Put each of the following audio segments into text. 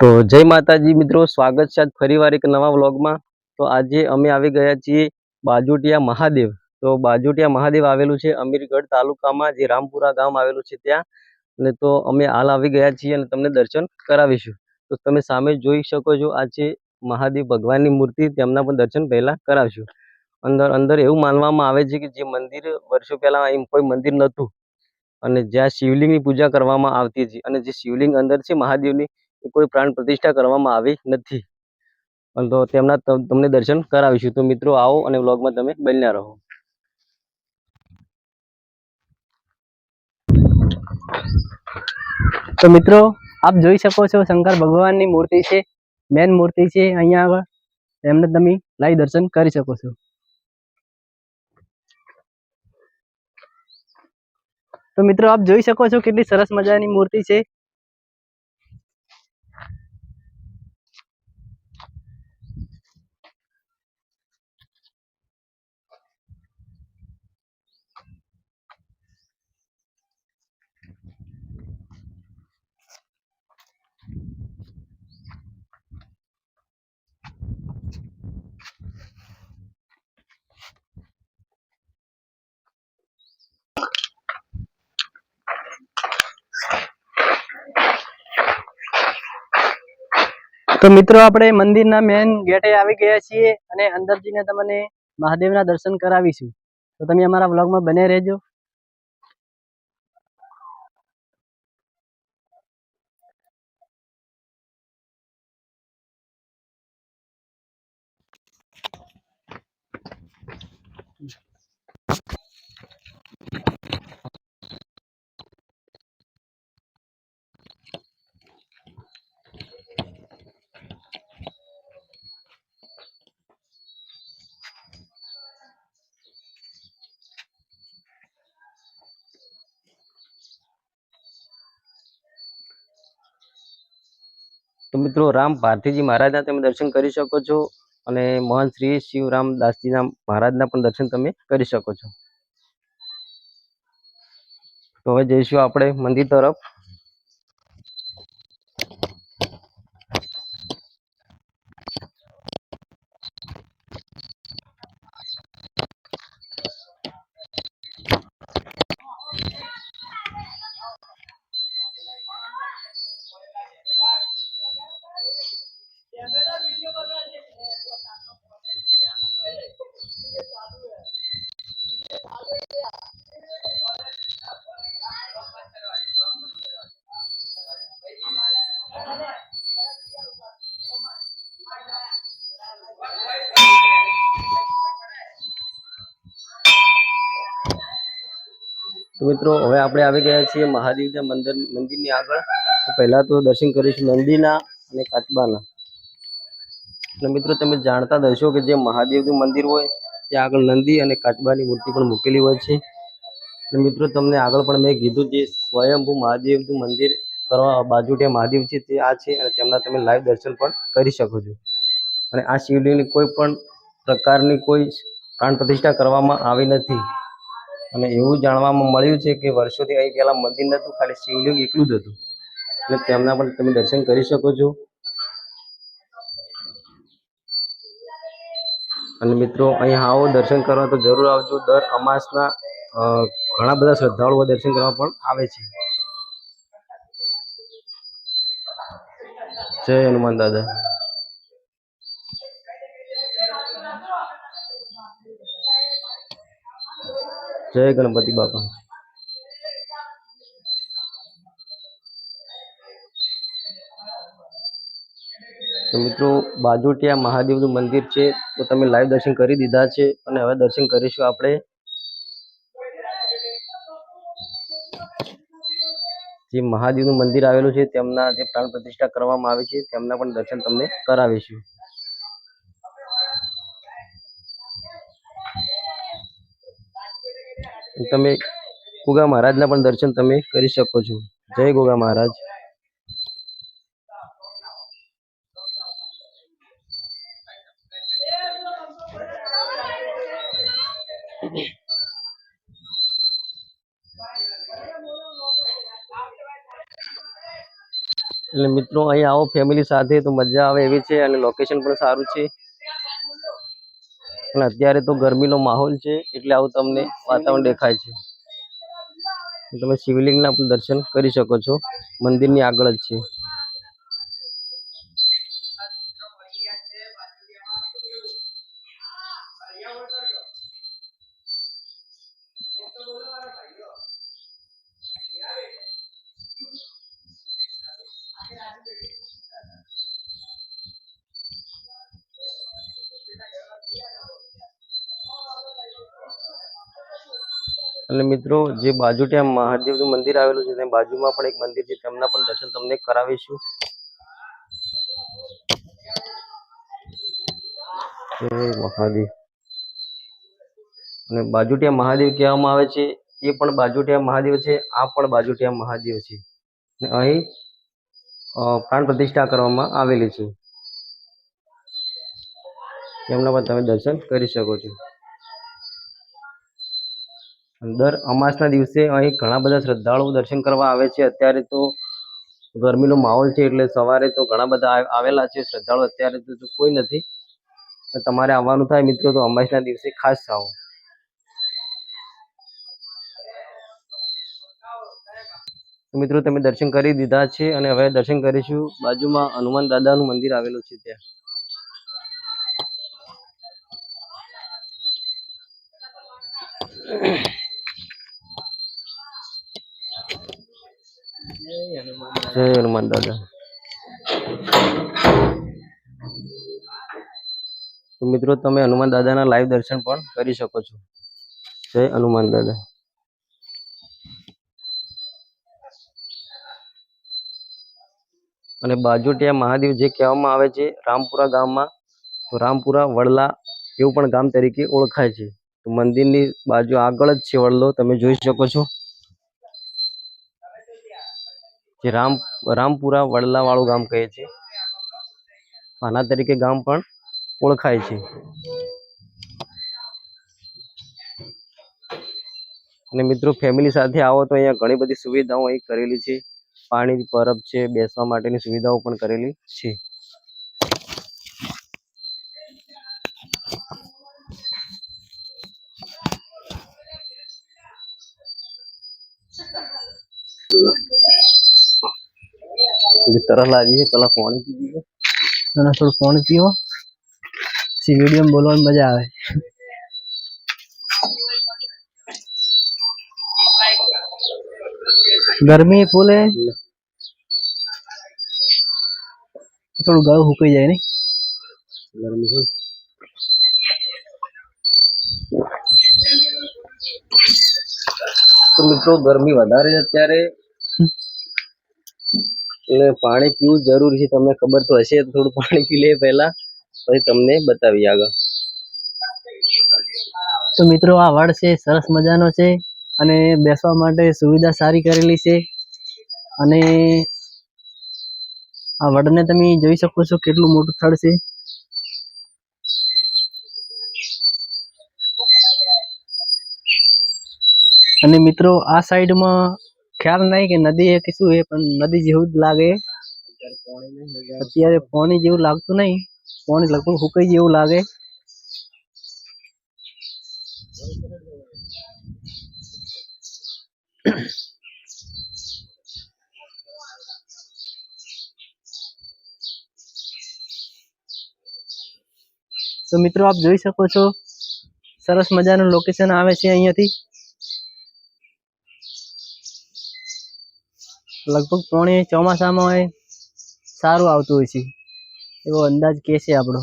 તો જય માતાજી મિત્રો, સ્વાગત છે આજ ફરીવાર એક નવા વ્લોગમાં. તો આજે અમે આવી ગયા છીએ બાજુટિયા મહાદેવ. તો બાજુટિયા મહાદેવ આવેલું છે અમીરગઢ તાલુકામાં, જે રામપુરા ગામ આવેલું છે ત્યાં. અને તો અમે હાલ આવી ગયા છીએ અને તમને દર્શન કરાવીશું. તો તમે સામે જોઈ શકો છો, આ છે મહાદેવ ભગવાનની મૂર્તિ. તેમના પણ દર્શન પહેલા કરાવશું. અંદર અંદર એવું માનવામાં આવે છે કે જે મંદિર, વર્ષો પહેલા અહીં કોઈ મંદિર નહોતું. અને જ્યાં શિવલિંગની પૂજા કરવામાં આવતી હતી અને જે શિવલિંગ અંદર છે મહાદેવની કોઈ પ્રાણ પ્રતિષ્ઠા કરવામાં આવી નથી. તો તેમના તમને દર્શન કરાવીશું. તો મિત્રો આવો અને વ્લોગમાં તમે બન્યા રહો. તો મિત્રો, આપ જોઈ શકો છો શંકર ભગવાનની મૂર્તિ છે મેન મૂર્તિ છે. અહીંયા આગળ એમને તમે લાઈવ દર્શન કરી શકો છો. તો મિત્રો આપ જોઈ શકો છો કેટલી સરસ મજાની મૂર્તિ છે. તો મિત્રો, આપણે મંદિરના મેન ગેટે આવી ગયા છીએ અને અંદર જઈને તમને મહાદેવના દર્શન કરાવીશું. તો તમે અમારા વ્લોગમાં બને રહેજો. તો મિત્રો, રામ ભારતીજી મહારાજના તમે દર્શન કરી શકો છો અને મહાન શ્રી શિવરામ દાસજીના મહારાજના પણ દર્શન તમે કરી શકો છો. તો હવે જઈશું આપણે મંદિર તરફ. મિત્રો, હવે આપણે આવી ગયા છીએ મહાદેવના મંદિર, મંદિરની આગળ. તો પહેલા તો દર્શન કરીશું નંદીના અને કાચબાના. અને મિત્રો, તમે જાણતા જ કે જે મહાદેવનું મંદિર હોય, ત્યાં આગળ નંદી અને કાચબાની મૂર્તિ પણ મૂકેલી હોય છે. અને મિત્રો, તમને આગળ પણ મેં કીધું જે સ્વયંભૂ મહાદેવનું મંદિર કરવા બાજુટિયા મહાદેવ છે, તે આ છે અને તેમના તમે લાઈવ દર્શન પણ કરી શકો છો. અને આ શિવલિંગની કોઈ પણ પ્રકારની કોઈ પ્રાણ પ્રતિષ્ઠા કરવામાં આવી નથી. અને એવું જાણવામાં મળ્યું છે કે વર્ષોથી અહીં પહેલાં મંદિર નહોતું ખાલી શિવલિંગ એકલું જ હતું. એટલે તેમના પણ તમે દર્શન કરી શકો છો. અને મિત્રો અહીંયા આવો દર્શન કરવા તો જરૂર આવજો. દર અમાસના ઘણા બધા શ્રદ્ધાળુઓ દર્શન કરવા પણ આવે છે. જય હનુમાન દાદા. જય ગણપતિ બાપા. તો મિત્રો, બાજોટિયા મહાદેવનું મંદિર છે, તો તમે લાઈવ દર્શન કરી દીધા છે, અને હવે દર્શન કરીશું આપણે. જે મહાદેવનું મંદિર આવેલું છે, તેમના જે પ્રાણ પ્રતિષ્ઠા કરવામાં આવી છે, તેમના પણ દર્શન તમને કરાવીશું. તમે ગુગા મહારાજના પણ દર્શન તમે કરી શકો છો. જય ગોગા મહારાજ. એટલે મિત્રો અહીં આવો ફેમિલી સાથે તો મજા આવે એવી છે અને લોકેશન પણ સારું છે. અને અત્યારે તો ગરમીનો માહોલ છે, એટલે આવું તમને વાતાવરણ દેખાય છે. તમે શિવલિંગના પણ દર્શન કરી શકો છો. મંદિરની આગળ જ છે. અને મિત્રો, જે બાજુ ત્યાં મહાદેવનું મંદિર આવેલું છે તેની બાજુમાં પણ એક મંદિર છે, તેમના પણ દર્શન તમને કરાવીશું. મહાદેવ. અને બાજુટિયા મહાદેવ કહેવામાં આવે છે, એ પણ બાજુટિયા મહાદેવ છે, આ પણ બાજુટિયા મહાદેવ છે. અને અહીં પ્રાણ પ્રતિષ્ઠા કરવામાં આવેલી છે. એમના પણ તમે દર્શન કરી શકો છો. દર અમાસના દિવસે અહીં ઘણા બધા શ્રદ્ધાળુઓ દર્શન કરવા આવે છે. અત્યારે તો ગરમીનો માહોલ છે એટલે સવારે તો ઘણા બધા આવેલા છે શ્રદ્ધાળુ અત્યારે તો કોઈ નથી તમારે આવવાનું થાય મિત્રો, તો અમાસના દિવસે ખાસ આવો. મિત્રો, તમે દર્શન કરી દીધા છે અને હવે દર્શન કરીશું. બાજુમાં હનુમાન દાદાનું મંદિર આવેલું છે ત્યાં. જય હનુમાન દાદા. તો મિત્રો, તમે હનુમાન દાદાના લાઈવ દર્શન પણ કરી શકો છો. જય હનુમાન દાદા. અને બાજોટિયા મહાદેવ જે કહેવામાં આવે છે, રામપુરા ગામમાં, તો રામપુરા વડલા એવું પણ ગામ તરીકે ઓળખાય છે. તો મંદિરની બાજુ આગળ જ છે વડલો, તમે જોઈ શકો છો. જે રામ, રામપુરા વડલા વાળું ગામ કહે છે. આના તરીકે ગામ પણ ઓળખાય છે. અને મિત્રો ફેમિલી સાથે આવો તો અહીંયા ઘણી બધી સુવિધાઓ અહીં કરેલી છે. પાણી પરબ છે, બેસવા માટેની સુવિધાઓ પણ કરેલી છે. થોડી તરસ લાગી છે પેલા પાણી પી લઈએ. અને થોડું પાણી પીવો પછી વીડિયો બોલવાની મજા આવે ગરમી ફૂલ હે થોડું ગળું સુકાઈ જાય નહીં ગરમી છે તો મિત્રો ગરમી વધારે છે અત્યારે એટલે પાણી પીવું જરૂરી છે. તમને ખબર તો હશે, થોડું પાણી પી લે પહેલા, પછી તમને બતાવી આગળ. તો મિત્રો, આ વડ છે, સરસ મજાનો છે અને બેસવા માટે સુવિધા સારી કરેલી છે. અને આ વડને તમે જોઈ શકો છો કેટલું મોટું થડ છે. અને મિત્રો, આ સાઈડમાં ખ્યાલ નહીં કે નદી એ કે શું એ, પણ નદી જેવું જ લાગે. અત્યારે પાણી જેવું લાગતું નહીં પાણી લગભગ હુકાઈ જેવું લાગે. તો મિત્રો, આપ જોઈ શકો છો, સરસ મજાનું લોકેશન આવે છે અહીંયાથી. લગભગ ત્રણેય ચોમાસામાં સારું આવતું હોય છે. એવો અંદાજ કે છે આપણો.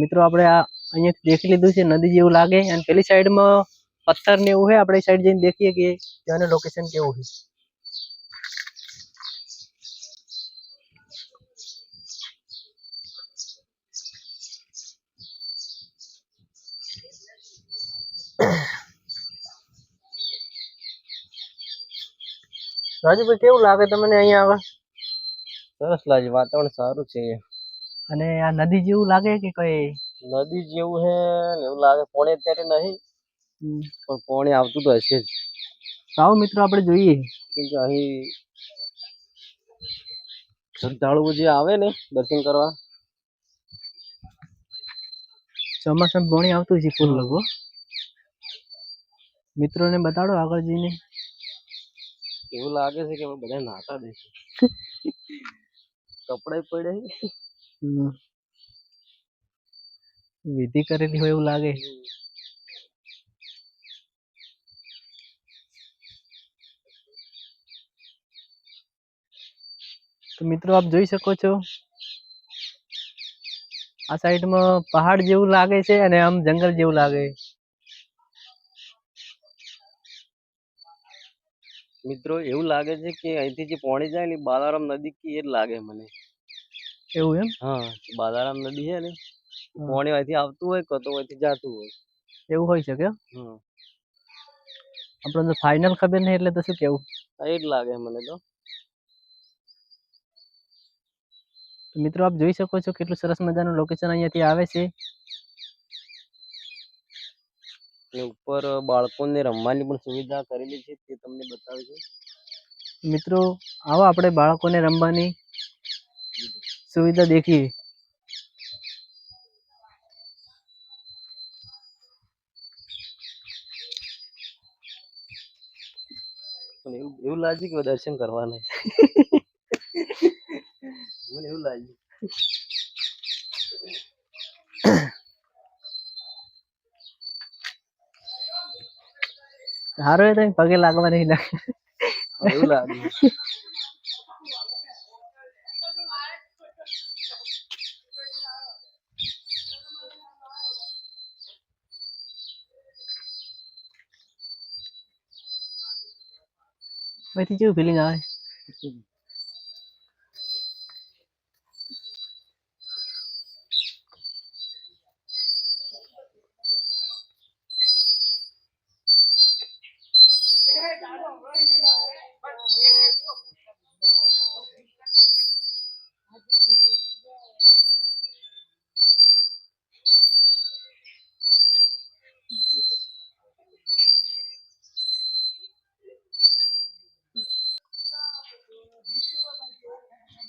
મિત્રો, આપણે આ અહીંયા દેખી લીધું છે, નદી જેવું લાગે. અને પેલી સાઈડમાં પથ્થર ને એવું છે આપણે સાઈડ જઈને દેખીએ કે ત્યાંનું લોકેશન કેવું છે. રાજુભાઈ કેવું લાગે તમને અહીંયા આવે? સરસ લાગે વાતાવરણ સારું છે. અને આ નદી જેવું લાગે કે કઈ? નદી જેવું ને એવું લાગે પોણે અત્યારે નહીં પણ પોણે આવતું તો હશે જ. આવો મિત્રો આપણે જોઈએ. કે અહીં શ્રદ્ધાળુઓ જે આવે ને દર્શન કરવા. ચોમાસામાં પોણી આવતું છે ફૂલ લોકો મિત્રોને બતાડો આગળ જઈને. એવું લાગે છે કે બધા નાતા દેશે. કપડા પડે વિધિ કરેલી હોય એવું લાગે. તો મિત્રો આપ જોઈ શકો છો, આ સાઈડમાં પહાડ જેવું લાગે છે અને આમ જંગલ જેવું લાગે. મિત્રો એવું લાગે છે કે અહીંથી જે પોણી જાય ને બાલારામ નદી કી એ જ લાગે મને. એવું એમ? હા બાલારામ નદી છે ને પોણી અહીંથી આવતું હોય કતો અહીંથી જાતું હોય. એવું હોય શકે? હમ આપણને ફાઇનલ ખબર નહીં એટલે તો શું કેવું? એ જ લાગે મને તો. તો મિત્રો આપ જોઈ શકો છો કેટલું સરસ મજાનું લોકેશન અહીંયાથી આવે છે. ને ઉપર બાળકોને રમવાની પણ સુવિધા કરેલી છે તે તમને બતાવીશું. મિત્રો આવો આપણે બાળકોને રમવાની સુવિધા દેખીએ. એવું એવું લાગ્યું કે દર્શન કરવાના મને એવું લાગ્યું. સારું એ તો પગે લાગવા નહીં લાગે એવું લાગ્યું પછી કેવું ફિલિંગ આવે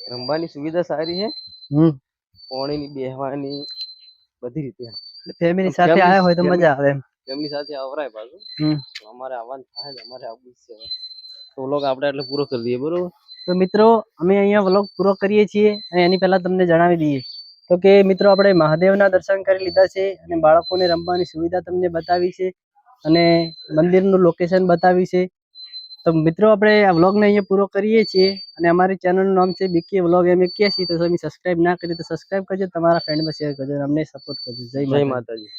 રમવાની સુવિધા સારી છે. હમ. પાણીની બેહવાની બધી રીતે ફેમિલી સાથે આવ્યા હોય તો મજા આવે એમની સાથે આવરાય પાછું. હમ. અમારે આવવાનું થાય જ અમારે આવવું જ છે તો વ્લોગ આપણે એટલે પૂરો કરી દઈએ બરોબર? તો મિત્રો અમે અહીંયા વ્લોગ પૂરો કરીએ છીએ અને એની પહેલા તમને જણાવી દઈએ. તો કે મિત્રો આપણે મહાદેવના દર્શન કરી લીધા છે અને બાળકોને રમવાની સુવિધા તમને બતાવી છે અને મંદિરનું લોકેશન બતાવી છે. તો મિત્રો આપણે આ વ્લોગને અહીંયા પૂરો કરીએ છીએ અને અમારી ચેનલનું નામ છે બીકે વ્લોગ એમ કહીએ છીએ તો તમે સબસ્ક્રાઇબ ના કરી તો સબસ્ક્રાઇબ કરજો તમારા ફ્રેન્ડમાં શેર કરજો અને અમને સપોર્ટ કરજો. જય જય માતાજી.